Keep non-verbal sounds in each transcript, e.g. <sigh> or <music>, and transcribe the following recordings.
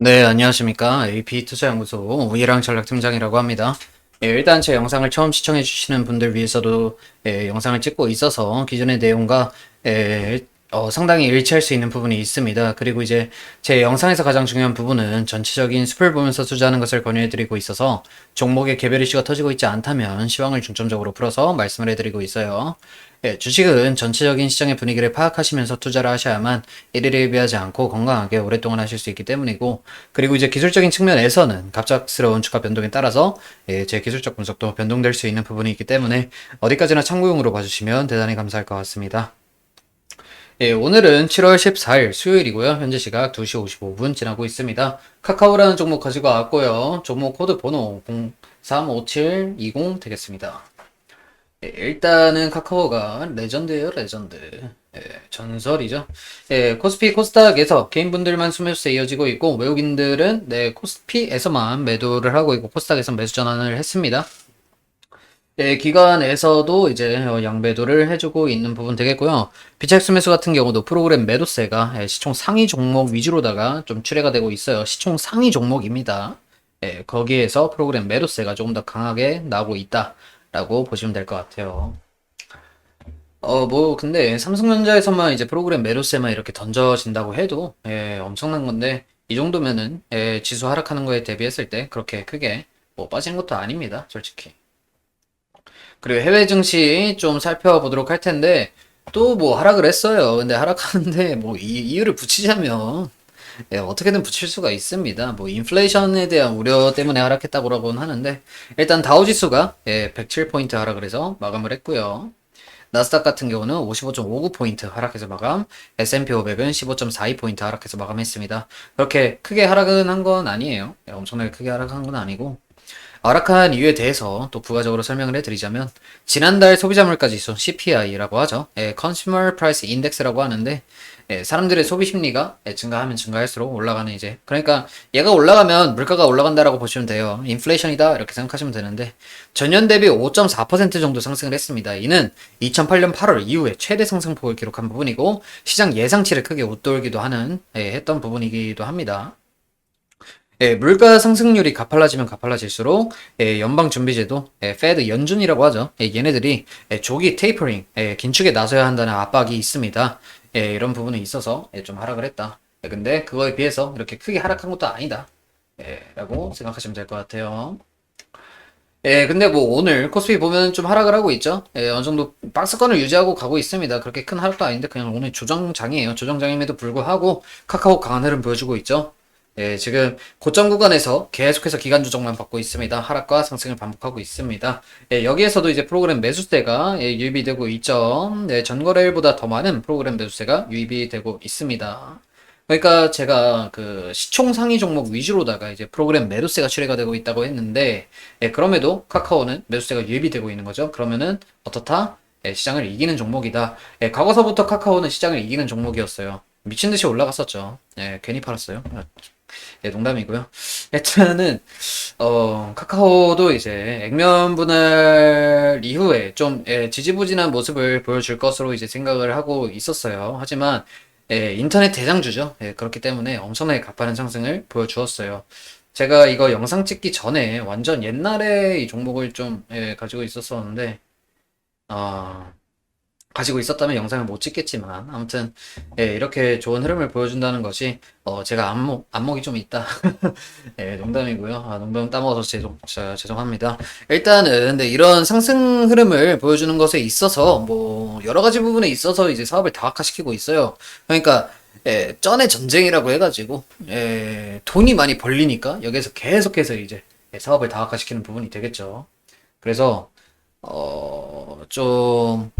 네, 안녕하십니까. AP투자연구소 우이랑 전략팀장이라고 합니다. 예, 일단 제 영상을 처음 시청해주시는 분들 위해서도 예, 영상을 찍고 있어서 기존의 내용과 예, 어, 상당히 일치할 수 있는 부분이 있습니다. 그리고 이제 제 영상에서 가장 중요한 부분은 전체적인 숲을 보면서 투자하는 것을 권유해드리고 있어서 종목의 개별 이슈가 터지고 있지 않다면 시황을 중점적으로 풀어서 말씀을 해드리고 있어요. 예, 주식은 전체적인 시장의 분위기를 파악하시면서 투자를 하셔야만 일일이 비하지 않고 건강하게 오랫동안 하실 수 있기 때문이고, 그리고 이제 기술적인 측면에서는 갑작스러운 주가 변동에 따라서 예, 제 기술적 분석도 변동될 수 있는 부분이 있기 때문에 어디까지나 참고용으로 봐주시면 대단히 감사할 것 같습니다. 예, 오늘은 7월 14일 수요일이고요. 현재 시각 2시 55분 지나고 있습니다. 카카오라는 종목 가지고 왔고요. 종목 코드 번호 035720 되겠습니다. 예, 일단은 카카오가 레전드예요, 레전드. 예, 전설이죠. 예, 코스피, 코스닥에서 개인분들만 수매수세 이어지고 있고 외국인들은 네, 코스피에서만 매도를 하고 있고 코스닥에서 매수 전환을 했습니다. 예, 기관에서도 이제 어, 양매도를 해주고 있는 부분 되겠고요. 비차익수 매수 같은 경우도 프로그램 매도세가 예, 시총 상위 종목 위주로다가 좀 출회가 되고 있어요. 시총 상위 종목입니다. 예, 거기에서 프로그램 매도세가 조금 더 강하게 나오고 있다라고 보시면 될 것 같아요. 어, 뭐, 근데 삼성전자에서만 이제 프로그램 매도세만 이렇게 던져진다고 해도, 예, 엄청난 건데, 이 정도면은, 예, 지수 하락하는 거에 대비했을 때 그렇게 크게 뭐 빠지는 것도 아닙니다, 솔직히. 그리고 해외 증시 좀 살펴보도록 할 텐데, 또 뭐 하락을 했어요. 근데 하락하는데 <laughs> 뭐 이, 이유를 붙이자면, 예, 어떻게든 붙일 수가 있습니다. 뭐 인플레이션에 대한 우려 때문에 하락했다고라고는 하는데, 일단 다우지수가 예, 107포인트 하락을 해서 마감을 했고요. 나스닥 같은 경우는 55.59포인트 하락해서 마감, S&P 500은 15.42포인트 하락해서 마감했습니다. 그렇게 크게 하락은 한 건 아니에요. 예, 엄청나게 크게 하락한 건 아니고, 하락한 이유에 대해서 또 부가적으로 설명을 해드리자면 지난달 소비자 물가 지 수 CPI라고 하죠. 예, Consumer Price Index라고 하는데 예, 사람들의 소비 심리가 예, 증가하면 증가할수록 올라가는 이제 그러니까 얘가 올라가면 물가가 올라간다라고 보시면 돼요. 인플레이션이다 이렇게 생각하시면 되는데 전년 대비 5.4% 정도 상승을 했습니다. 이는 2008년 8월 이후에 최대 상승폭을 기록한 부분이고 시장 예상치를 크게 웃돌기도 하는 예, 했던 부분이기도 합니다. 예, 물가 상승률이 가팔라지면 가팔라질수록 예, 연방준비제도, 예, 페드 연준이라고 하죠. 예, 얘네들이 예, 조기 테이퍼링, 예, 긴축에 나서야 한다는 압박이 있습니다. 예, 이런 부분에 있어서 예, 좀 하락을 했다. 예, 근데 그거에 비해서 이렇게 크게 하락한 것도 아니다. 예, 라고 생각하시면 될 것 같아요. 예, 근데 뭐 오늘 코스피 보면 좀 하락을 하고 있죠. 예, 어느 정도 박스권을 유지하고 가고 있습니다. 그렇게 큰 하락도 아닌데 그냥 오늘 조정장이에요. 조정장임에도 불구하고 카카오 강한 흐름 보여주고 있죠. 예, 지금 고점 구간에서 계속해서 기간 조정만 받고 있습니다. 하락과 상승을 반복하고 있습니다. 예, 여기에서도 이제 프로그램 매수세가 예, 유입이 되고 있죠. 네, 전거래일보다 더 많은 프로그램 매수세가 유입이 되고 있습니다. 그러니까 제가 그 시총 상위 종목 위주로다가 이제 프로그램 매도세가 출회가 되고 있다고 했는데, 예, 그럼에도 카카오는 매수세가 유입이 되고 있는 거죠. 그러면은 어떻다? 예, 시장을 이기는 종목이다. 예, 과거서부터 카카오는 시장을 이기는 종목이었어요. 미친 듯이 올라갔었죠. 예, 괜히 팔았어요. 예, 농담이고요. 일단은 어, 카카오도 이제 액면 분할 이후에 좀 예, 지지부진한 모습을 보여줄 것으로 이제 생각을 하고 있었어요. 하지만 예, 인터넷 대장주죠. 예, 그렇기 때문에 엄청나게 가파른 상승을 보여주었어요. 제가 이거 영상 찍기 전에 완전 옛날에 이 종목을 좀 예, 가지고 있었었는데 어, 가지고 있었다면 영상을 못 찍겠지만 아무튼 예, 이렇게 좋은 흐름을 보여준다는 것이 어, 제가 안목 안목이 좀 있다. <laughs> 예, 농담이고요. 아, 농담 따먹어서 죄송 자, 죄송합니다. 일단은 근데 이런 상승 흐름을 보여주는 것에 있어서 뭐 여러 가지 부분에 있어서 이제 사업을 다각화시키고 있어요. 그러니까 예, 쩐의 전쟁이라고 해가지고 예, 돈이 많이 벌리니까 여기에서 계속해서 이제 예, 사업을 다각화시키는 부분이 되겠죠. 그래서 어, 좀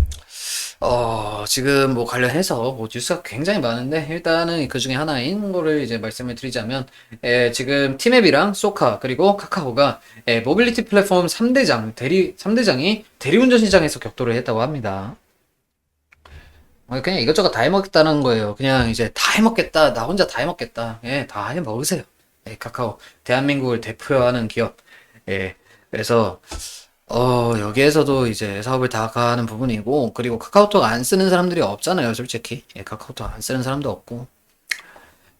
어, 지금 뭐 관련해서 뭐 뉴스가 굉장히 많은데 일단은 그 중에 하나인 거를 이제 말씀을 드리자면 에, 지금 티맵이랑 소카 그리고 카카오가 에, 모빌리티 플랫폼 3대장 대리 3대장이 대리운전 시장에서 격돌을 했다고 합니다. 어, 그냥 이것저것 다 해먹겠다는 거예요. 그냥 이제 다 해먹겠다. 나 혼자 다 해먹겠다. 예, 다 해먹으세요. 예, 카카오. 대한민국을 대표하는 기업. 예, 그래서 어, 여기에서도 이제 사업을 다 가는 부분이고, 그리고 카카오톡 안 쓰는 사람들이 없잖아요, 솔직히. 예, 카카오톡 안 쓰는 사람도 없고.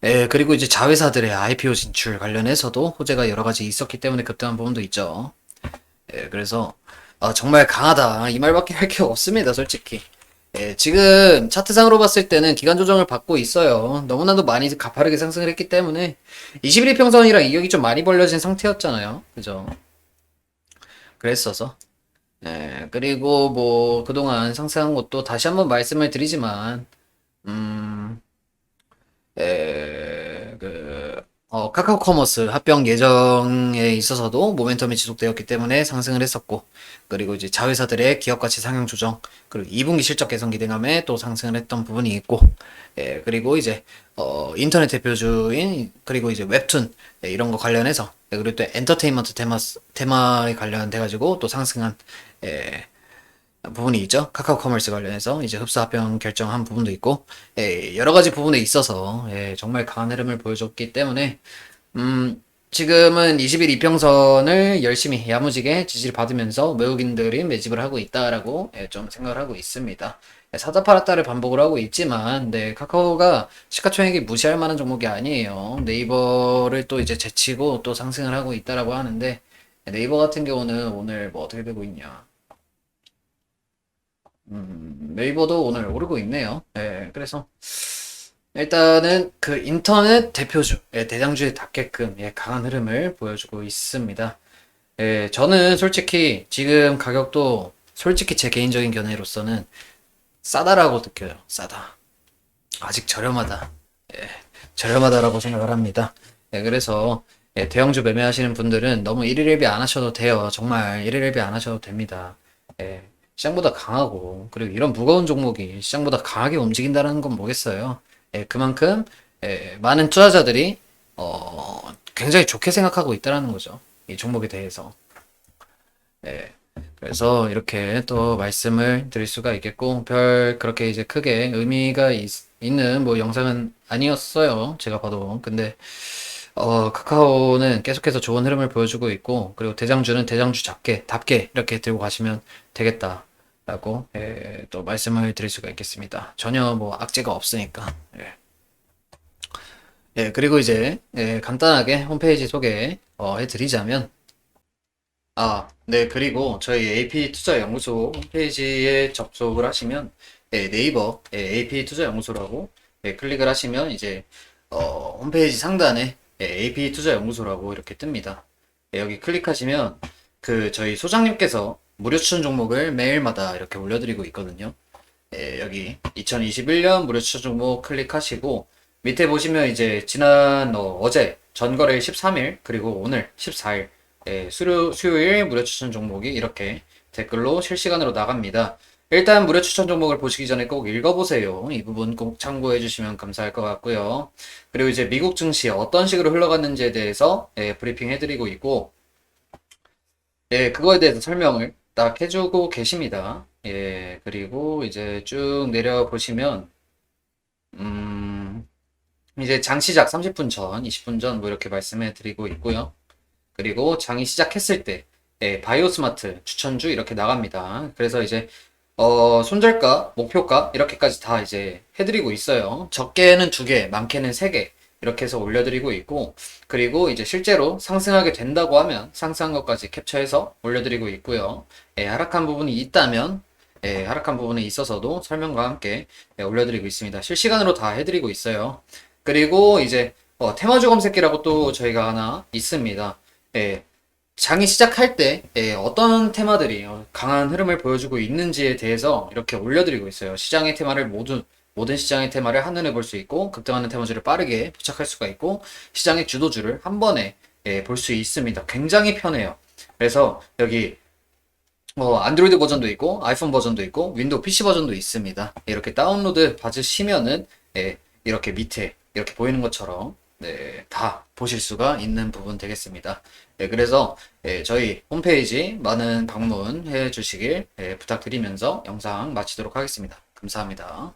예, 그리고 이제 자회사들의 IPO 진출 관련해서도 호재가 여러 가지 있었기 때문에 급등한 부분도 있죠. 예, 그래서 아, 정말 강하다. 이 말밖에 할 게 없습니다, 솔직히. 예, 지금 차트상으로 봤을 때는 기간 조정을 받고 있어요. 너무나도 많이 가파르게 상승을 했기 때문에 21일 평선이랑 이격이 좀 많이 벌려진 상태였잖아요. 그죠? 그랬어서. 예, 그리고 뭐 그동안 상승한 것도 다시 한번 말씀을 드리지만 음, 에, 그, 어, 카카오 커머스 합병 예정에 있어서도 모멘텀이 지속되었기 때문에 상승을 했었고, 그리고 이제 자회사들의 기업 가치 상향 조정, 그리고 2분기 실적 개선 기대감에 또 상승을 했던 부분이 있고, 예, 그리고 이제, 어, 인터넷 대표주인, 그리고 이제 웹툰, 예, 이런 거 관련해서, 예, 그리고 또 엔터테인먼트 테마, 테마에 관련돼가지고 또 상승한, 예, 부분이 있죠. 카카오 커머스 관련해서 이제 흡사 합병 결정한 부분도 있고, 예, 여러 가지 부분에 있어서 예, 정말 강한 흐름을 보여줬기 때문에 음, 지금은 20일 이평선을 열심히 야무지게 지지를 받으면서 외국인들이 매집을 하고 있다라고 예, 좀 생각을 하고 있습니다. 예, 사다 팔았다를 반복을 하고 있지만, 네, 카카오가 시가총액이 무시할 만한 종목이 아니에요. 네이버를 또 이제 제치고 또 상승을 하고 있다라고 하는데, 네이버 같은 경우는 오늘 뭐 어떻게 되고 있냐. 음, 네이버도 오늘 오르고 있네요. 예, 그래서 일단은 그 인터넷 대표주, 예, 대장주에 닿게끔 예, 강한 흐름을 보여주고 있습니다. 예, 저는 솔직히 지금 가격도 솔직히 제 개인적인 견해로서는 싸다라고 느껴요. 싸다. 아직 저렴하다. 예, 저렴하다라고 생각을 합니다. 예, 그래서 예, 대형주 매매하시는 분들은 너무 일일일비 안 하셔도 돼요. 정말 일일일비 안 하셔도 됩니다. 예, 시장보다 강하고 그리고 이런 무거운 종목이 시장보다 강하게 움직인다는 건 뭐겠어요? 예, 그만큼 예, 많은 투자자들이 어, 굉장히 좋게 생각하고 있다라는 거죠. 이 종목에 대해서. 예. 그래서 이렇게 또 말씀을 드릴 수가 있겠고 별 그렇게 이제 크게 의미가 있, 있는 뭐 영상은 아니었어요. 제가 봐도. 근데 어, 카카오는 계속해서 좋은 흐름을 보여주고 있고, 그리고 대장주는 대장주 잡게, 답게, 이렇게 들고 가시면 되겠다 라고, 예, 또 말씀을 드릴 수가 있겠습니다. 전혀 뭐 악재가 없으니까. 예. 예, 그리고 이제, 예, 간단하게 홈페이지 소개, 어, 해드리자면, 아, 네, 그리고 저희 AP 투자 연구소 홈페이지에 접속을 하시면, 예, 네이버, 예, AP 투자 연구소라고, 예, 클릭을 하시면 이제, 어, 홈페이지 상단에 예, AP 투자 연구소라고 이렇게 뜹니다. 예, 여기 클릭하시면 그 저희 소장님께서 무료 추천 종목을 매일마다 이렇게 올려드리고 있거든요. 예, 여기 2021년 무료 추천 종목 클릭하시고 밑에 보시면 이제 지난 어, 어제 전거래 13일 그리고 오늘 14일 예, 수요, 수요일 무료 추천 종목이 이렇게 댓글로 실시간으로 나갑니다. 일단 무료 추천 종목을 보시기 전에 꼭 읽어보세요. 이 부분 꼭 참고해 주시면 감사할 것 같고요. 그리고 이제 미국 증시 어떤 식으로 흘러갔는지에 대해서 예, 브리핑 해드리고 있고, 예, 그거에 대해서 설명을 딱 해주고 계십니다. 예, 그리고 이제 쭉 내려보시면, 음, 이제 장 시작 30분 전, 20분 전 뭐 이렇게 말씀해 드리고 있고요. 그리고 장이 시작했을 때, 예, 바이오스마트 추천주 이렇게 나갑니다. 그래서 이제 어, 손절가, 목표가 이렇게까지 다 이제 해드리고 있어요. 적게는 두 개, 많게는 세 개. 이렇게 해서 올려드리고 있고, 그리고 이제 실제로 상승하게 된다고 하면 상승한 것까지 캡처해서 올려드리고 있고요. 예, 하락한 부분이 있다면, 예, 하락한 부분에 있어서도 설명과 함께 예, 올려드리고 있습니다. 실시간으로 다 해드리고 있어요. 그리고 이제 어, 테마주 검색기라고 또 저희가 하나 있습니다. 예, 장이 시작할 때 예, 어떤 테마들이 어, 강한 흐름을 보여주고 있는지에 대해서 이렇게 올려드리고 있어요. 시장의 테마를 모두 모든 시장의 테마를 한눈에 볼 수 있고 급등하는 테마주를 빠르게 포착할 수가 있고 시장의 주도주를 한 번에 예, 볼 수 있습니다. 굉장히 편해요. 그래서 여기 뭐 안드로이드 버전도 있고 아이폰 버전도 있고 윈도우 PC 버전도 있습니다. 이렇게 다운로드 받으시면은 예, 이렇게 밑에 이렇게 보이는 것처럼 네, 다 보실 수가 있는 부분 되겠습니다. 네, 그래서 예, 저희 홈페이지 많은 방문해 주시길 예, 부탁드리면서 영상 마치도록 하겠습니다. 감사합니다.